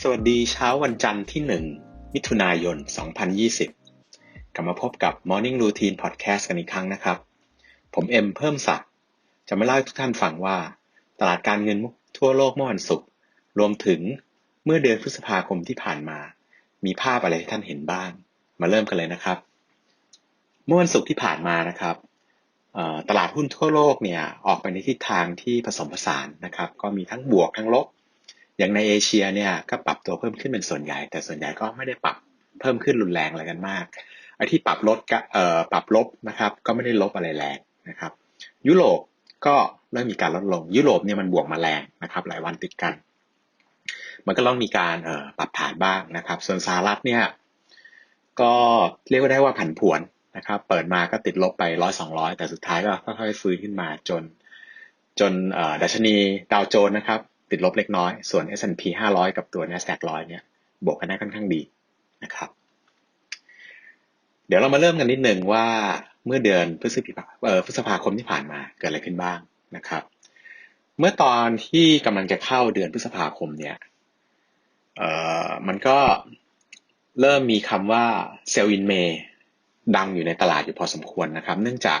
สวัสดีเช้าวันจันทร์ที่ 1 มิถุนายน 2020 กลับมาพบกับ Morning Routine Podcast กันอีกครั้งนะครับ ผมเอ็มเพิ่มศักดิ์จะมาเล่าให้ทุกท่านฟังว่า ตลาดการเงินทั่วโลกเมื่อวันศุกร์รวมถึงเมื่อเดือนพฤษภาคมที่ผ่านมา มีภาพอะไรให้ท่านเห็นบ้าง มาเริ่มกันเลยนะครับ เมื่อวันศุกร์ที่ผ่านมานะครับ ตลาดหุ้นทั่วโลกเนี่ยออกไปในทิศทางที่ผสมผสานนะครับ ก็มีทั้งบวกทั้งลบ อย่างในเอเชียเนี่ยก็ปรับตัวเพิ่มขึ้นเป็นส่วนใหญ่ แต่ส่วนใหญ่ก็ไม่ได้ปรับเพิ่มขึ้นรุนแรงอะไรกันมากไอ้ที่ปรับลดเอ่อปรับลบนะครับ ก็ไม่ได้ลบอะไรแรงนะครับ ยุโรปก็เริ่มมีการลดลง ยุโรปเนี่ยมันบวกมาแรงนะครับ หลายวันติดกัน มันก็ต้องมีการเอ่อปรับฐานบ้างนะครับ ส่วนสหรัฐเนี่ยก็เรียกว่าได้ว่าผันผวน นะครับเปิดมาก็ติดลบไปร้อยสองร้อยแต่สุดท้ายก็ค่อยๆฟื้นขึ้นมาจน จนดัชนีดาวโจนส์นะครับติดลบเล็กน้อย ส่วน S&P 500 กับตัว NASDAQ 100 เนี่ย บวกกันได้ค่อนข้างดีนะครับ เดี๋ยวเรามาเริ่มกันนิดหนึ่งว่าเมื่อเดือนพฤษภาพฤษภาคมที่ผ่านมาเกิดอะไรขึ้นบ้างนะครับ เมื่อตอนที่กำลังจะเข้าเดือนพฤษภาคมเนี่ยเอ่อมันก็เริ่มมีคำว่า sell in May ดังอยู่ในตลาดอยู่พอสมควรนะครับ เนื่องจาก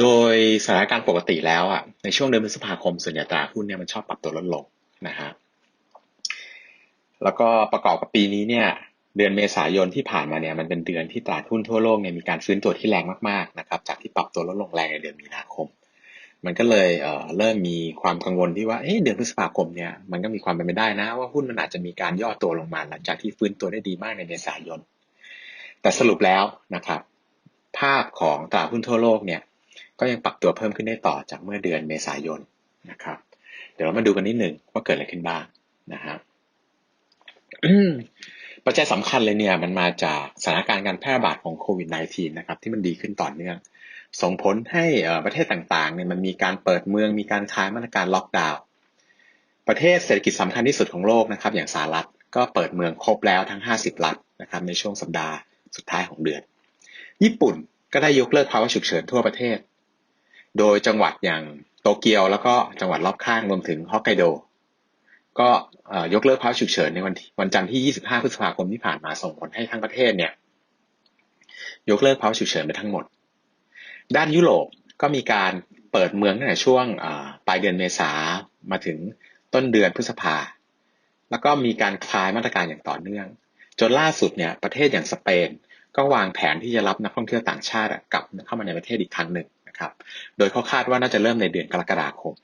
โดยสถานการณ์ปกติแล้วอะในช่วงเดือนพฤษภาคมส่วนใหญ่ตลาดหุ้นเนี่ยมันชอบปรับตัวลดลงนะฮะแล้วก็ประกอบกับปีนี้เนี่ยเดือนเมษายนที่ผ่านมาเนี่ยมันเป็นเดือนที่ตลาดหุ้นทั่วโลกเนี่ยมีการฟื้นตัวที่แรงมากๆนะครับจากที่ปรับตัวลดลงแรงในเดือนมีนาคม มันก็เลยเเริ่มมีความกังวลที่ว่าเเดือนพฤษภาคมเนี่ยมันก็มีความเป็นไปได้นะ ว่าหุ้นมันอาจจะมีการย่อตัวลงมาหลังจากที่ฟื้นตัวได้ดีมากในเมษายน แต่สรุปแล้วนะครับ ภาพของตลาดหุ้นทั่วโลกเนี่ย ก็ยังปรับตัวเพิ่มขึ้นได้ต่อจากเมื่อเดือนเมษายนนะครับ เดี๋ยวเรามาดูกันนิดหนึ่งว่าเกิดอะไรขึ้นบ้างนะครับปัจจัยสำคัญเลยเนี่ยมันมาจากสถานการณ์การแพร่ระบาดของโควิด -19 นะครับที่มันดีขึ้นต่อเนื่อง ส่งผลให้ประเทศต่างๆเนี่ยมันมีการเปิดเมืองมีการคลายมาตรการล็อกดาวน์ประเทศเศรษฐกิจสำคัญที่สุดของโลกนะครับ อย่างสหรัฐก็เปิดเมืองครบแล้วทั้ง 50 รัฐนะครับในช่วงสัปดาห์ สุดท้ายของเดือน ญี่ปุ่นก็ได้ยกเลิกภาวะฉุกเฉินทั่วประเทศ โดยจังหวัดอย่างโตเกียวแล้วก็จังหวัดรอบข้างรวมถึงฮอกไกโด ก็ยกเลิกภาวะฉุกเฉินในวันวันจันทร์ที่ 25 พฤษภาคมที่ผ่านมาส่งผลให้ทั้งประเทศเนี่ยยกเลิกภาวะฉุกเฉินไปทั้งหมด ด้านยุโรปก็มีการเปิดเมืองตั้งแต่ช่วงปลายเดือนเมษามาถึงต้นเดือนพฤษภา แล้วก็มีการคลายมาตรการอย่างต่อเนื่อง จนล่าสุดเนี่ยประเทศอย่างสเปน ก็วางแผนที่จะรับนักท่องเที่ยวต่างชาติกลับเข้ามาในประเทศอีกครั้งหนึ่งนะครับ โดยเขาคาดว่าน่าจะเริ่มในเดือนกรกฎาคม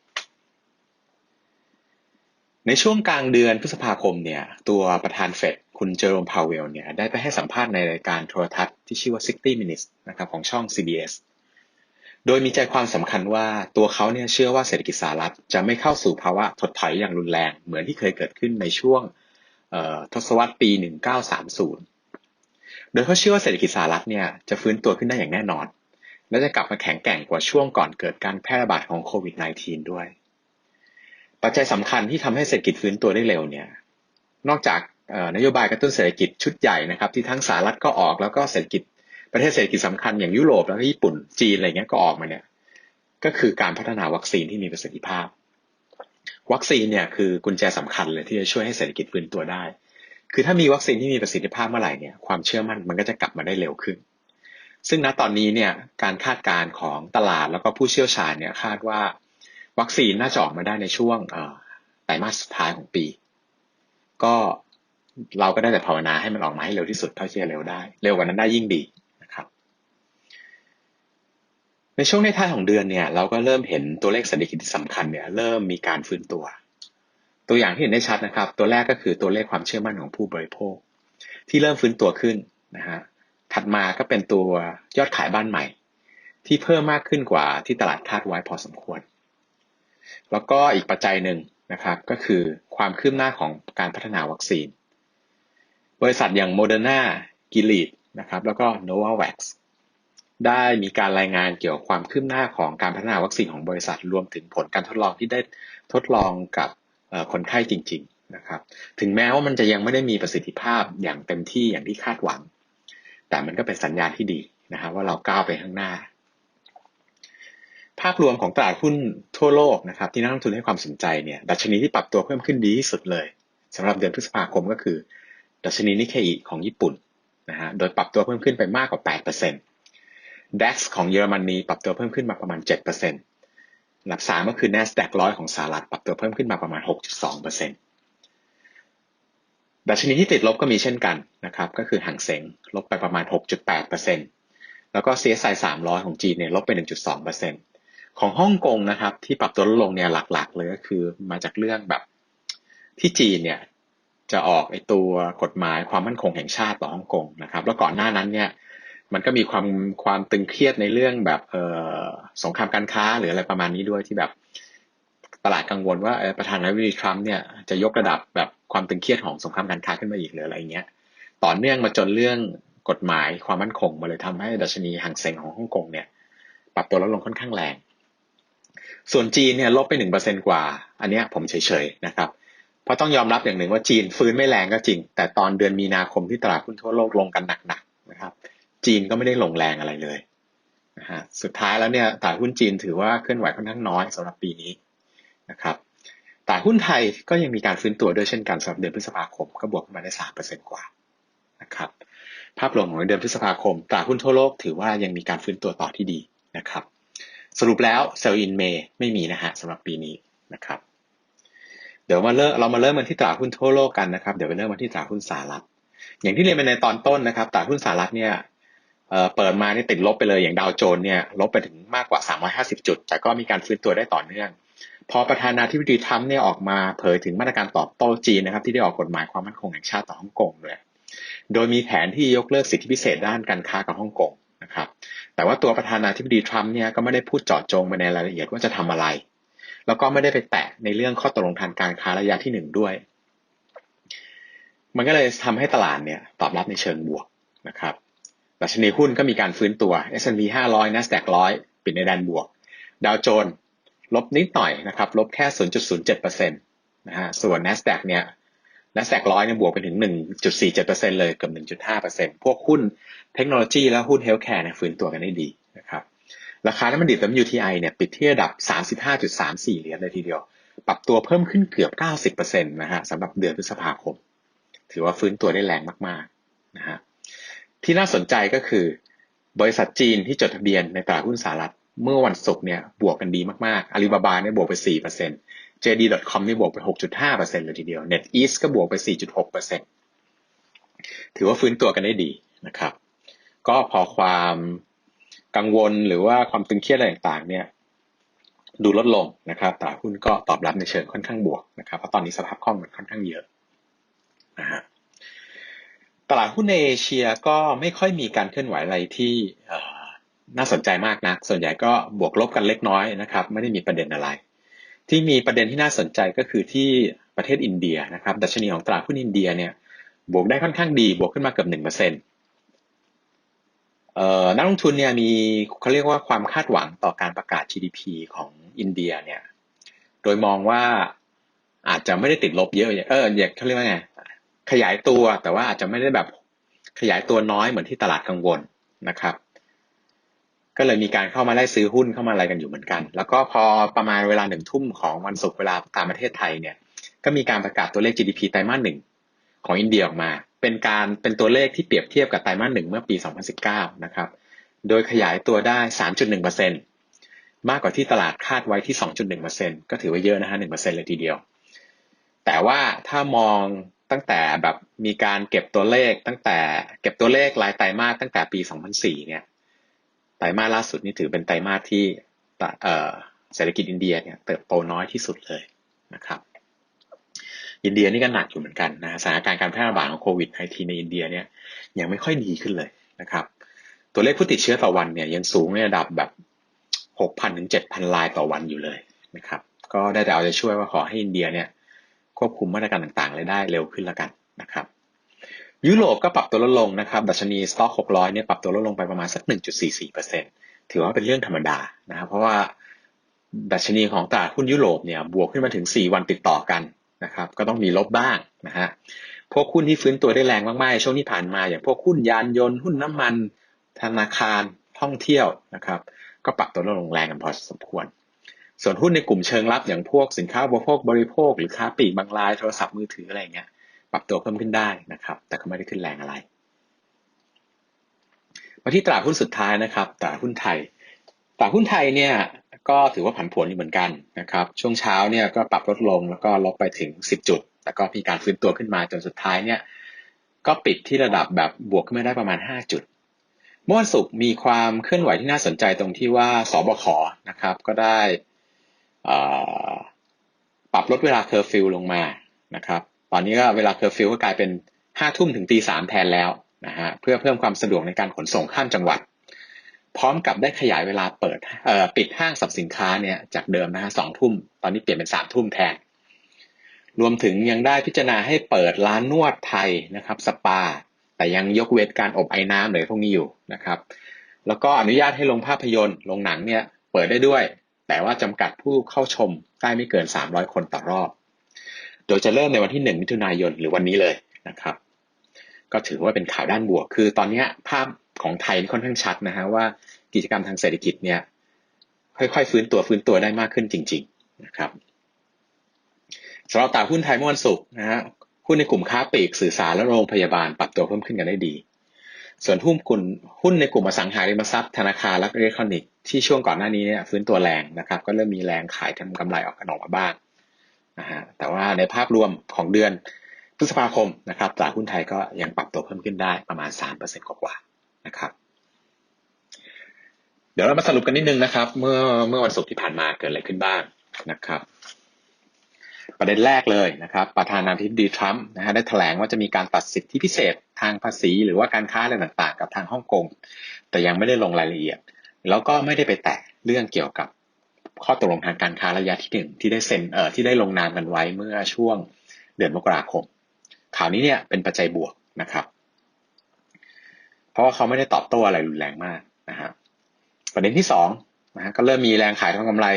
ในช่วงกลางเดือนพฤษภาคมเนี่ยตัวประธานเฟดคุณเจอร์มพาวเวลเนี่ยได้ไปให้สัมภาษณ์ในรายการโทรทัศน์ที่ชื่อว่า 60 Minutes นะครับของช่อง CBS โดยมีใจความสำคัญว่าตัวเขาเนี่ยเชื่อว่าเศรษฐกิจสหรัฐจะไม่เข้าสู่ภาวะถดถอยอย่างรุนแรง เหมือนที่เคยเกิดขึ้นในช่วง ทศวรรษปี 1930 โดยเขาเชื่อว่าเศรษฐกิจสหรัฐเนี่ยจะฟื้นตัวขึ้นได้อย่างแน่นอน และจะกลับมาแข็งแกร่งกว่าช่วงก่อนเกิดการแพร่ระบาดของโควิด -19 ด้วย ปัจจัยสำคัญที่ทำให้เศรษฐกิจฟื้นตัวได้เร็วเนี่ย นอกจากนโยบายกระตุ้นเศรษฐกิจชุดใหญ่นะครับที่ทั้งสหรัฐก็ออกแล้วก็เศรษฐกิจประเทศเศรษฐกิจสำคัญอย่างยุโรปแล้วก็ญี่ปุ่นจีนอะไรเงี้ยก็ออกมาเนี่ยก็คือการพัฒนาวัคซีนที่มีประสิทธิภาพ วัคซีนเนี่ยคือกุญแจสำคัญเลยที่จะช่วยให้เศรษฐกิจฟื้นตัวได้ คือถ้ามีวัคซีนที่มีประสิทธิภาพเมื่อไหร่เนี่ยความเชื่อมั่นมันก็จะกลับมาได้เร็วขึ้น ซึ่งณตอนนี้เนี่ยการคาดการณ์ของตลาดแล้วก็ผู้เชี่ยวชาญเนี่ยคาดว่า วัคซีนน่าจะออกมาได้ในช่วงไตรมาสสุดท้ายของปี ก็เราก็ได้แต่ภาวนาให้มันออกมาให้เร็วที่สุดเท่าที่จะเร็วได้ เร็วกว่านั้นได้ยิ่งดี ในช่วงในท้ายของเดือนเนี่ยเราก็เริ่มเห็นตัวเลขเศรษฐกิจที่สำคัญเนี่ยเริ่มมีการฟื้นตัว ตัวอย่างที่เห็นได้ชัดนะครับ ตัวแรกก็คือตัวเลขความเชื่อมั่นของผู้บริโภค ที่เริ่มฟื้นตัวขึ้นนะฮะถัดมาก็เป็นตัวยอดขายบ้านใหม่ ที่เพิ่มมากขึ้นกว่าที่ตลาดคาดไว้พอสมควร แล้วก็อีกปัจจัยหนึ่งนะครับก็คือความคืบหน้าของการพัฒนาวัคซีน บริษัทอย่างโมเดอร์นากิลีดนะครับแล้วก็โนวาแว็กซ์ ได้มีการรายงานเกี่ยวกับความคืบหน้าของการพัฒนาวัคซีนของบริษัท รวมถึงผลการทดลองที่ได้ทดลองกับคนไข้จริง ๆนะครับ ถึงแม้ว่ามันจะยังไม่ได้มีประสิทธิภาพอย่างเต็มที่อย่างที่คาดหวัง แต่มันก็เป็นสัญญาณที่ดีนะครับว่าเราก้าวไปข้างหน้า ภาพรวมของตลาดหุ้นทั่วโลกนะครับที่นักลงทุนให้ความสนใจเนี่ยดัชนีที่ปรับตัวเพิ่มขึ้นดีที่สุดเลยสำหรับเดือนพฤษภาคมก็คือ ดัชนีนิเคอิของญี่ปุ่นนะฮะโดยปรับตัวเพิ่มขึ้นไปมากกว่า 8% DAX ของเยอรมนีปรับตัวเพิ่มขึ้นมาประมาณ7%อันดับ3ก็คือ NASDAQ ร้อยของสหรัฐปรับตัวเพิ่มขึ้นมาประมาณ 6.2%ดัชนีที่ติดลบก็มีเช่นกันนะครับก็คือห่างเสงลบไปประมาณ 6.8%แล้วก็ CSI 300 ของจีนเนี่ยลบไป 1.2%ของฮ่องกงนะครับที่ปรับตัวลดลงเนี่ยหลักๆ เลยก็คือมาจากเรื่องแบบที่จีนเนี่ยจะออกไอตัวกฎหมายความมั่นคงแห่งชาติต่อฮ่องกงนะครับแล้วก่อนหน้านั้นเนี่ย มันก็มีความความตึงเครียดในเรื่องแบบเออสงครามการค้าหรืออะไรประมาณนี้ด้วยที่แบบตลาดกังวลว่าประธานาธิบดีทรัมป์เนี่ยจะยกระดับแบบความตึงเครียดของสงครามการค้าขึ้นมาอีกหรืออะไรเงี้ยต่อเนื่องมาจนเรื่องกฎหมายความมั่นคงมาเลยทำให้ดัชนีห่างเซ็งของฮ่องกงเนี่ย ปรับตัวลดลงค่อนข้างแรง ส่วนจีนเนี่ยลบไปหนึ่งเปอร์เซ็นกว่า อันเนี้ยผมเฉยๆนะครับเพราะต้องยอมรับอย่างหนึ่งว่าจีนฟื้นไม่แรงก็จริง แต่ตอนเดือนมีนาคมที่ตลาดหุ้นทั่วโลกลงกันหนักๆนะครับ จีนก็ไม่ได้ลงแรงอะไรเลยนะฮะสุดท้ายแล้วเนี่ยตลาดหุ้นจีนถือว่าเคลื่อนไหวค่อนข้างน้อยสำหรับปีนี้นะครับตลาดหุ้นไทยก็ยังมีการฟื้นตัวด้วยเช่นกันสำหรับเดือนพฤษภาคมก็บวกมาได้สามเปอร์เซ็นกว่านะครับภาพรวมของเดือนพฤษภาคมตลาดหุ้นทั่วโลกถือว่ายังมีการฟื้นตัวต่อที่ดีนะครับ สรุปแล้วเซลล์อินเมย์ไม่มีนะฮะสำหรับปีนี้นะครับ เดี๋ยวมาเริ่มเรามาเริ่มกันที่ตลาดหุ้นทั่วโลกกันนะครับเดี๋ยวไปเริ่มกันที่ตลาดหุ้นสหรัฐอย่างที่เรียนไปในตอนต้นนะครับตลาดหุ้นสหรัฐเนี่ย เปิดมานี่ติดลบไปเลยอย่างดาวโจนส์เนี่ยลบไปถึงมากกว่า 350 จุด แต่ก็มีการฟื้นตัวได้ต่อเนื่อง พอประธานาธิบดีทรัมป์เนี่ยออกมาเผยถึงมาตรการตอบโต้จีนนะครับที่ได้ออกกฎหมายความมั่นคงแห่งชาติต่อฮ่องกงเลยโดยมีแผนที่ยกเลิกสิทธิพิเศษด้านการค้ากับฮ่องกงนะครับแต่ว่าตัวประธานาธิบดีทรัมป์เนี่ยก็ไม่ได้พูดเจาะจงไปในรายละเอียดว่าจะทำอะไร แล้วก็ไม่ได้ไปแตะในเรื่องข้อตกลงทางการค้าระยะที่หนึ่งด้วย มันก็เลยทำให้ตลาดเนี่ยตอบรับในเชิงบวกนะครับ ดัชนีหุ้นก็มีการฟื้นตัว S&P 500 NASDAQ 100 ปิดในแดนบวก ดาวโจนส์ลบนิดหน่อยนะครับ ลบแค่ 0.07%นะฮะ ส่วน NASDAQ เนี่ย NASDAQ 100เนี่ยบวกไปถึง 1.47%เลยเกือบ 1.5%พวกหุ้นเทคโนโลยีและหุ้นเฮลท์แคร์เนี่ยฟื้นตัวกันได้ดีนะครับ ราคาน้ำมันดิบ WTI เนี่ยปิดที่ระดับ 35.34 เหรียญเลยทีเดียว ปรับตัวเพิ่มขึ้นเกือบ 90%นะฮะสำหรับเดือนพฤษภาคม ถือว่าฟื้นตัวได้แรงมากๆนะฮะ ที่น่าสนใจก็คือบริษัทจีนที่จดทะเบียนในตลาดหุ้นสหรัฐ เมื่อวันศุกร์เนี่ยบวกกันดีมากๆอาลีบาบาเนี่ยบวกไป 4% JD.com นี่บวกไป 6.5%เลยทีเดียว NetEase ก็บวกไป 4.6%ถือว่าฟื้นตัวกันได้ดีนะครับ ก็พอความกังวลหรือว่าความตึงเครียดอะไรต่างๆ เนี่ยดูลดลงนะครับตลาดหุ้นก็ตอบรับในเชิงค่อนข้างบวกนะครับเพราะตอนนี้สภาพคล่องมันค่อนข้างเยอะนะฮะ ตลาดหุ้นในเอเชียก็ไม่ค่อยมีการเคลื่อนไหวอะไรที่น่าสนใจมากนะส่วนใหญ่ก็บวกลบกันเล็กน้อยนะครับ ไม่ได้มีประเด็นอะไร ที่มีประเด็นที่น่าสนใจก็คือที่ประเทศอินเดียนะครับ ดัชนีของตลาดหุ้นอินเดียเนี่ยบวกได้ค่อนข้างดี บวกขึ้นมาเกือบหนึ่งเปอร์เซ็นต์นักลงทุนเนี่ยมีเขาเรียกว่าความคาดหวังต่อการประกาศ GDP ของอินเดียเนี่ย โดยมองว่าอาจจะไม่ได้ติดลบเยอะ เอออยากเขาเรียกว่าไง ขยายตัวแต่ว่าอาจจะไม่ได้แบบขยายตัวน้อยเหมือนที่ตลาดกังวลนะครับ ก็เลยมีการเข้ามาไล่ซื้อหุ้นเข้ามาอะไรกันอยู่เหมือนกัน แล้วก็พอประมาณเวลาหนึ่งทุ่มของวันศุกร์เวลาตามประเทศไทยเนี่ย ก็มีการประกาศตัวเลข GDP ไตรมาสหนึ่งของอินเดียออกมา เป็นการเป็นตัวเลขที่เปรียบเทียบกับไตรมาสหนึ่งเมื่อปี 2019 นะครับ โดยขยายตัวได้ 3.1%มากกว่าที่ตลาดคาดไว้ที่ 2.1%ก็ถือว่าเยอะนะฮะ1%เลยทีเดียว แต่ว่าถ้ามอง ตั้งแต่แบบมีการเก็บตัวเลขตั้งแต่เก็บตัวเลขรายไตรมาสตั้งแต่ปี 2004 เนี่ยไตรมาสล่าสุดนี่ถือเป็นไตรมาสที่เศรษฐกิจอินเดียเนี่ยเติบโตน้อยที่สุดเลยนะครับอินเดียนี่ก็หนักอยู่เหมือนกันนะสถานการณ์การแพร่ระบาดของโควิด -19 ในอินเดียเนี่ยยังไม่ค่อยดีขึ้นเลยนะครับ ตัวเลขผู้ติดเชื้อต่อวันเนี่ยยังสูงในระดับแบบ6,000ถึง7,000รายต่อวันอยู่เลยนะครับ ก็ได้แต่เอาใจช่วยว่าขอให้อินเดียเนี่ย ควบคุมมาตรการต่างๆเลยได้เร็วขึ้นละกันนะครับยุโรปก็ปรับตัวลดลงนะครับดัชนีสต็อก600เนี่ยปรับตัวลดลงไปประมาณสัก 1.44%ถือว่าเป็นเรื่องธรรมดานะครับเพราะว่าดัชนีของตลาดหุ้นยุโรปเนี่ยบวกขึ้นมาถึง 4 วันติดต่อกันนะครับก็ต้องมีลบบ้างนะฮะพวกหุ้นที่ฟื้นตัวได้แรงมากๆช่วงที่ผ่านมาอย่างพวกหุ้นยานยนต์หุ้นน้ำมัน ธนาคารท่องเที่ยวนะครับก็ก็ปรับตัวลดลงแรงกันพอสมควร ส่วนหุ้นในกลุ่มเชิงรับอย่างพวกสินค้าบริโภคบริโภค หรือค้าปลีกบางรายโทรศัพท์มือถืออะไรเงี้ยปรับตัวเพิ่มขึ้นได้นะครับ แต่ก็ไม่ได้ขึ้นแรงอะไร มาที่ตลาดหุ้นสุดท้ายนะครับตลาดหุ้นไทยตลาดหุ้นไทยเนี่ยก็ถือว่าผันผวนอยู่เหมือนกันนะครับ ช่วงเช้าเนี่ยก็ปรับลดลงแล้วก็ลบไปถึง 10 จุด แล้วก็มีการฟื้นตัวขึ้นมาจนสุดท้ายเนี่ยก็ปิดที่ระดับแบบบวกขึ้นมาได้ประมาณ 5 จุดเมื่อวันศุกร์มีความเคลื่อนไหวที่น่าสนใจตรงที่ว่าสบคนะครับ ก็ได้ ปรับลดเวลาเคอร์ฟิวลงมานะครับ ตอนนี้ก็เวลาเคอร์ฟิวก็กลายเป็น5ทุ่มถึงตีสามแทนแล้วนะฮะเพื่อเพิ่มความสะดวกในการขนส่งข้ามจังหวัด พร้อมกับได้ขยายเวลาเปิดปิดห้างสรรพสินค้าเนี่ยจากเดิมนะฮะสองทุ่มตอนนี้เปลี่ยนเป็นสามทุ่มแทน รวมถึงยังได้พิจารณาให้เปิดร้านนวดไทยนะครับ สปา แต่ยังยกเว้นการอบไอ้น้ำเลยพวกนี้อยู่นะครับ แล้วก็อนุญาตให้ลงภาพยนตร์ลงหนังเนี่ยเปิดได้ด้วย แต่ว่าจำกัดผู้เข้าชมได้ไม่เกิน 300 คนต่อรอบ โดยจะเริ่มในวันที่ 1 มิถุนายนหรือวันนี้เลยนะครับ ก็ถือว่าเป็นข่าวด้านบวก คือตอนนี้ภาพของไทยค่อนข้างชัดนะฮะว่ากิจกรรมทางเศรษฐกิจเนี่ยค่อยๆ ฟื้นตัวฟื้นตัวได้มากขึ้นจริง ๆ นะครับสำหรับตลาดหุ้นไทยเมื่อวันศุกร์นะฮะหุ้นในกลุ่มค้าปลีกสื่อสารและโรงพยาบาลปรับตัวเพิ่มขึ้นกันได้ดี ส่วนหุ้นกลุ่มหุ้นในกลุ่มอสังหาริมทรัพย์ธนาคารและอิเล็กทรอนิกส์ที่ช่วงก่อนหน้านี้เนี่ยฟื้นตัวแรงนะครับ ก็เริ่มมีแรงขายทำกำไรออกกันออกมาบ้างนะฮะแต่ว่าในภาพรวมของเดือนพฤษภาคมนะครับตลาดหุ้นไทยก็ยังปรับตัวเพิ่มขึ้นได้ประมาณ 3%กว่าๆนะครับ เดี๋ยวเรามาสรุปกันนิดนึงนะครับ เมื่อเมื่อวันศุกร์ที่ผ่านมาเกิดอะไรขึ้นบ้างนะครับ ประเด็นแรกเลยนะครับ ประธานาธิบดีทรัมป์นะฮะได้แถลงว่าจะมีการตัดสิทธิพิเศษทางภาษี หรือว่าการค้าอะไรต่างๆ กับทางฮ่องกง แต่ยังไม่ได้ลงรายละเอียด แล้วก็ไม่ได้ไปแตะเรื่องเกี่ยวกับข้อตกลงทางการค้าระยะที่หนึ่งที่ได้เซ็นเอ่อที่ได้ลงนามกันไว้เมื่อช่วงเดือนมกราคม ข่าวนี้เนี่ยเป็นปัจจัยบวกนะครับ เพราะว่าเขาไม่ได้ตอบโต้อะไรรุนแรงมากนะครับประเด็นที่สองนะฮะก็เริ่มมีแรงขายทางกำไร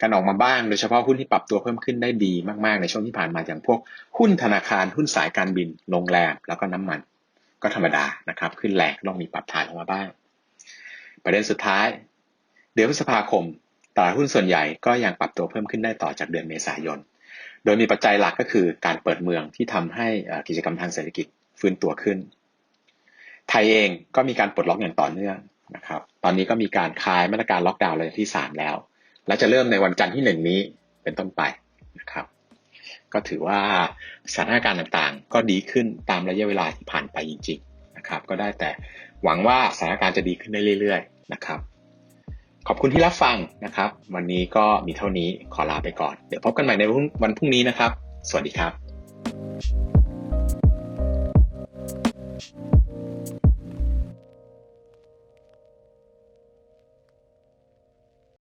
กันออกมาบ้าง โดยเฉพาะหุ้นที่ปรับตัวเพิ่มขึ้นได้ดีมากๆ ในช่วงที่ผ่านมาอย่างพวกหุ้นธนาคารหุ้นสายการบินโรงแรม แล้วก็น้ำมัน ก็ธรรมดานะครับ ขึ้นแรงต้องมีปรับฐานออกมาบ้าง ประเด็นสุดท้าย เดือนพฤษภาคมตลาดหุ้นส่วนใหญ่ก็ยังปรับตัวเพิ่มขึ้นได้ต่อจากเดือนเมษายน โดยมีปัจจัยหลักก็คือการเปิดเมืองที่ทำให้กิจกรรมทางเศรษฐกิจฟื้นตัวขึ้น ไทยเองก็มีการปลดล็อกอย่างต่อเนื่องนะครับ ตอนนี้ก็มีการคลายมาตรการล็อกดาวน์ระยะที่ 3 แล้ว และจะเริ่มในวันจันทร์ที่หนึ่งนี้เป็นต้นไปนะครับ ก็ถือว่าสถานการณ์ต่างๆ ก็ดีขึ้นตามระยะเวลาที่ผ่านไปจริง ๆ นะครับ ก็ได้แต่หวังว่าสถานการณ์จะดีขึ้นได้เรื่อย ๆ นะครับ ขอบคุณที่รับฟังนะครับ วันนี้ก็มีเท่านี้ขอลาไปก่อน เดี๋ยวพบกันใหม่ในวันพรุ่งนี้นะครับ สวัสดีครับ Thank you.